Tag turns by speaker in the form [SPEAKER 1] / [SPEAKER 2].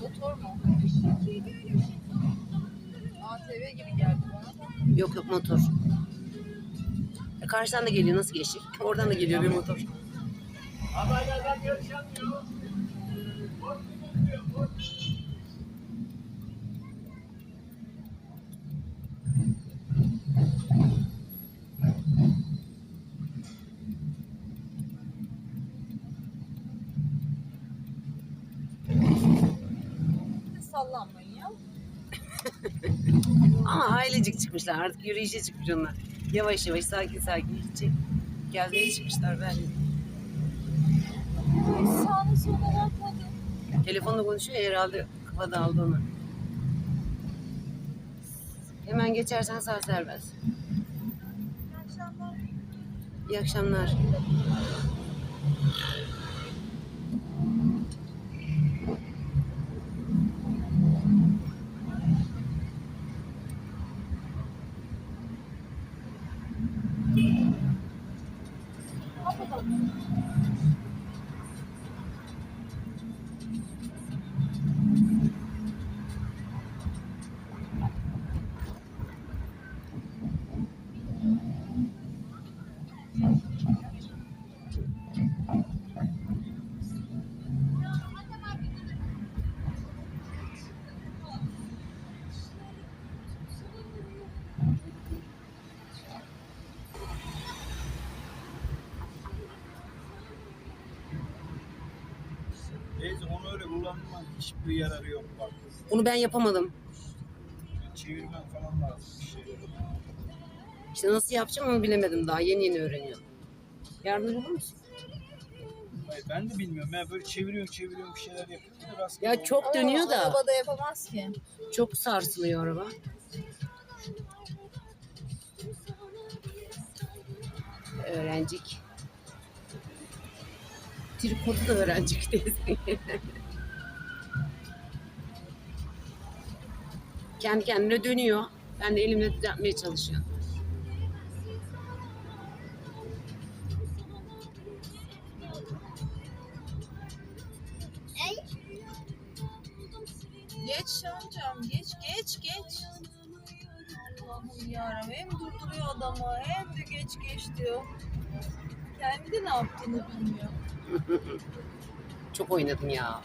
[SPEAKER 1] Motor mu? ATV gibi geldi bana.
[SPEAKER 2] Yok yok motor. E, karşıdan da geliyor nasıl geçecek? Oradan da geliyor bir motor.
[SPEAKER 1] Sallanmayın ya.
[SPEAKER 2] Ama ailecik çıkmışlar artık yürüyüşe çıkmış onlar. Yavaş yavaş sakin sakin gidecek. Gezmeye çıkmışlar ben.
[SPEAKER 1] Sağına soluna bakmadım.
[SPEAKER 2] Telefonla konuşuyor ya, herhalde kafa dağıldı ona. Hemen geçersen sağ serbest.
[SPEAKER 1] İyi akşamlar.
[SPEAKER 2] İyi akşamlar.
[SPEAKER 3] Teyze onu öyle kullanmak hiçbir yararı yok bak.
[SPEAKER 2] Bunu ben yapamadım.
[SPEAKER 3] Çevirmen falan lazım bir şey.
[SPEAKER 2] İşte nasıl yapacağım onu bilemedim daha. Yeni yeni öğreniyorum. Yardımcı olur musun?
[SPEAKER 3] Hayır, ben de bilmiyorum. Ben böyle çeviriyorum çeviriyorum bir şeyler yapıyorum. Rastgele
[SPEAKER 2] Ya
[SPEAKER 3] oluyor.
[SPEAKER 2] çok dönüyor
[SPEAKER 1] Ama
[SPEAKER 2] da
[SPEAKER 1] Arabada yapamaz ki.
[SPEAKER 2] çok sarsılıyor araba. Öğrencik. Trikotu da teyze. Kendi kendine dönüyor. Ben de elimle düzeltmeye çalışıyorum.
[SPEAKER 1] Geç amcam geç geç geç. Allah'ım yarabbim hem durduruyor adamı hem de geç geç diyor. Kendi de ne yaptığını bilmiyor.
[SPEAKER 2] Çok oynadım ya.